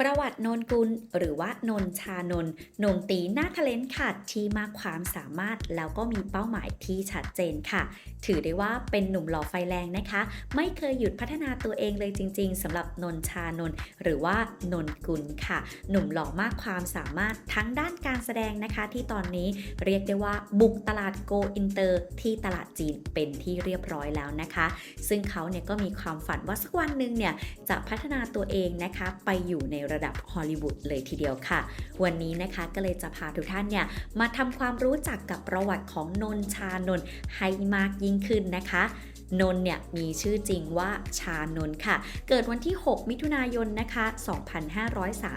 ประวัตินนกุล หรือว่านนชานนนุ่มตีหน้าทะเลนขาดที่มากความสามารถแล้วก็มีเป้าหมายที่ชัดเจนค่ะ ถือได้ว่าเป็นหนุ่มหล่อไฟแรงนะคะ ไม่เคยหยุดพัฒนาตัวเองเลยจริง ๆสำหรับนนชานนหรือว่านนกุลค่ะ หนุ่มหล่อมากความสามารถทั้งด้านการแสดงนะคะ ที่ตอนนี้เรียกได้ว่าบุกตลาดโกอินเตอร์ที่ตลาดจีนเป็นที่เรียบร้อยแล้วนะคะ ซึ่งเขาเนี่ยก็มีความฝันว่าสักวันหนึ่งเนี่ยจะพัฒนาตัวเองนะคะไปอยู่ในระดับฮอลลีวูดเลยทีเดียวค่ะ วันนี้นะคะก็เลยจะพาทุกท่านเนี่ยมาทำความรู้จักกับประวัติของนนชานนท์ให้มากยิ่งขึ้นนะคะ นนเนี่ยมีชื่อจริงว่าชานนค่ะ เกิดวันที่ 6 มิถุนายนนะคะ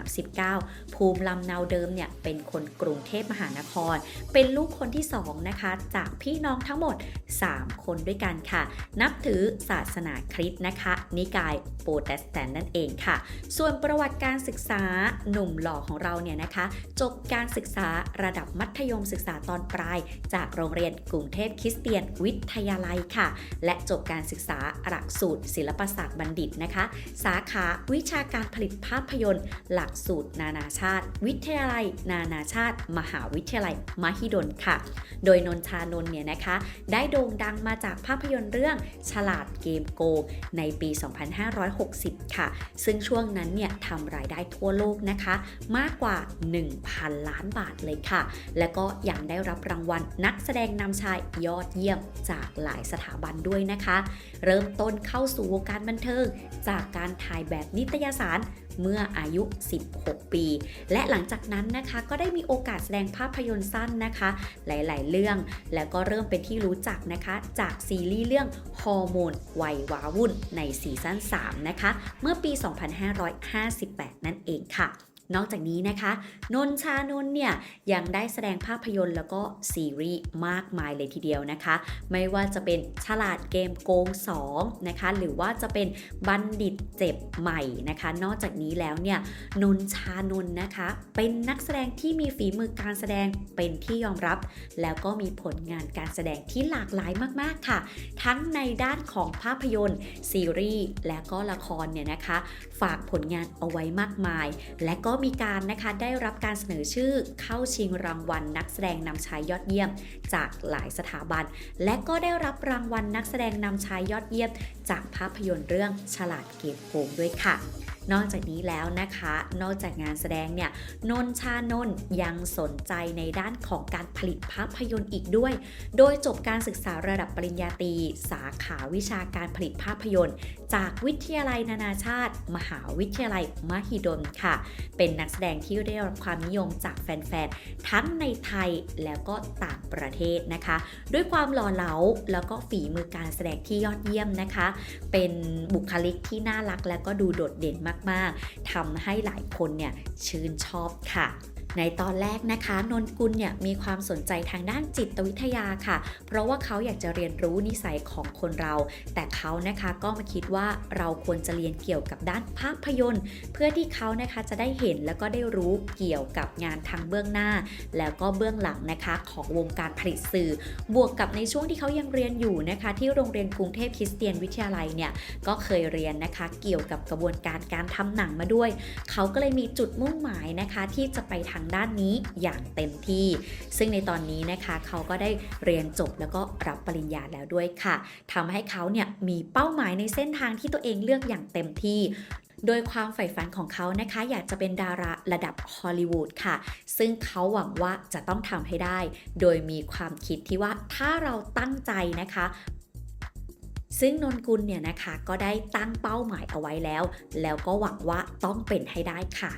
2539 ภูมิลำเนาเดิมเนี่ยเป็นคนกรุงเทพมหานคร เป็นลูกคนที่2นะคะจากพี่น้องทั้งหมด 3 คนด้วยกันค่ะ นับถือศาสนาคริสต์นะคะ นิกายโปรเตสแตนต์นั่นเองค่ะ ส่วนประวัติการศึกษาหนุ่มหล่อของเราเนี่ยนะคะ จบการศึกษาระดับมัธยมศึกษาตอนปลาย จากโรงเรียนกรุงเทพคริสเตียนวิทยาลัยค่ะ และจบการศึกษาหลักสูตร ศิลปศาสตร์บัณฑิตนะคะ สาขาวิชาการผลิตภาพยนตร์ หลักสูตร นานาชาติ วิทยาลัย นานาชาติ มหาวิทยาลัย มหิดลค่ะ โดยนนชานนเนี่ยนะคะ ได้โด่งดังมาจากภาพยนตร์เรื่องฉลาดเกมโกงในปี 2560 ค่ะ ซึ่งช่วงนั้นเนี่ยทำรายได้ทั่วโลกนะคะ มากกว่า 1,000 ล้านบาทเลยค่ะ และก็ยังได้รับรางวัลนักแสดงนำชายยอดเยี่ยมจากหลายสถาบันด้วยนะคะ เริ่มต้นเข้าสู่วงการบันเทิง จากการถ่ายแบบนิตยสารเมื่ออายุ 16 ปี และหลังจากนั้นนะคะก็ได้มีโอกาสแสดงภาพยนตร์สั้นนะคะ หลายๆ เรื่อง แล้วก็เริ่มเป็นที่รู้จักนะคะ จากซีรีส์เรื่องฮอร์โมนวัยวาวุ่นในซีซั่น 3 นะคะ เมื่อปี 2558 นั่นเองค่ะ นอกจากนี้นะคะ นนชานนเนี่ยยังได้แสดงภาพยนตร์แล้วก็ซีรีส์มากมายเลยทีเดียวนะคะ ไม่ว่าจะเป็นฉลาดเกมโกง2นะคะหรือว่าจะเป็นบัณฑิตเจ็บใหม่นะคะ นอกจากนี้แล้วเนี่ยนนชานนนะคะ เป็นนักแสดงที่มีฝีมือการแสดงเป็นที่ยอมรับ แล้วก็มีผลงานการแสดงที่หลากหลายมากๆค่ะ ทั้งในด้านของภาพยนตร์ ซีรีส์และก็ละครเนี่ยนะคะ ฝากผลงานเอาไว้มากมาย และก็มีการนะคะได้รับการเสนอชื่อเข้าชิงรางวัลนักแสดงนำชายยอดเยี่ยม จากหลายสถาบัน และก็ได้รับรางวัลนักแสดงนำชายยอดเยี่ยม จากภาพยนตร์เรื่องฉลาดเก็บโกงด้วยค่ะ นอกจากนี้แล้วนะคะ นอกจากงานแสดงเนี่ยนนชานนยังสนใจในด้านของการผลิตภาพยนตร์อีกด้วย โดยจบการศึกษาระดับปริญญาตรีสาขาวิชาการผลิตภาพยนตร์ จากวิทยาลัยนานาชาติ มหาวิทยาลัยมหิดลค่ะ เป็นนักแสดงที่ได้รับความนิยมจากแฟนๆ ทั้งในไทยแล้วก็ต่าง ประเทศนะคะ ด้วยความหล่อเหลาแล้วก็ฝีมือการแสดงที่ยอดเยี่ยมนะคะ เป็นบุคลิกที่น่ารักและก็ดูโดดเด่นมากๆทำให้หลายคนเนี่ยชื่นชอบค่ะ ในตอนแรกนะคะนนกุลเนี่ยมีความสนใจทางด้านจิตวิทยาค่ะ เพราะว่าเขาอยากจะเรียนรู้นิสัยของคนเรา แต่เขานะคะก็มาคิดว่าเราควรจะเรียนเกี่ยวกับด้านภาพยนตร์ เพื่อที่เขานะคะจะได้เห็นแล้วก็ได้รู้เกี่ยวกับงานทางเบื้องหน้า แล้วก็เบื้องหลังนะคะของวงการผลิตสื่อ บวกกับในช่วงที่เขายังเรียนอยู่นะคะ ที่โรงเรียนกรุงเทพคริสเตียนวิทยาลัยเนี่ยก็เคยเรียนนะคะเกี่ยวกับกระบวนการการทำหนังมาด้วย เขาก็เลยมีจุดมุ่งหมายนะคะที่จะไปทางางด้านนี้อย่างเต็มที่ ซึ่งในตอนนี้นะคะเขาก็ได้เรียนจบแล้วก็รับปริญญาแล้วด้วยค่ะทำให้เขาเนี่ยมีเป้าหมายในเส้นทางที่ตัวเองเลือกอย่างเต็มที่โดยความใฝ่ฝันของเขานะคะ อยากจะเป็นดาราระดับฮอลลีวูดค่ะ ซึ่งเขาหวังว่าจะต้องทำให้ได้ โดยมีความคิดที่ว่าถ้าเราตั้งใจนะคะ ซึ่งนนกุลเนี่ยนะคะก็ได้ตั้งเป้าหมายเอาไว้แล้ว แล้วก็หวังว่าต้องเป็นให้ได้ค่ะ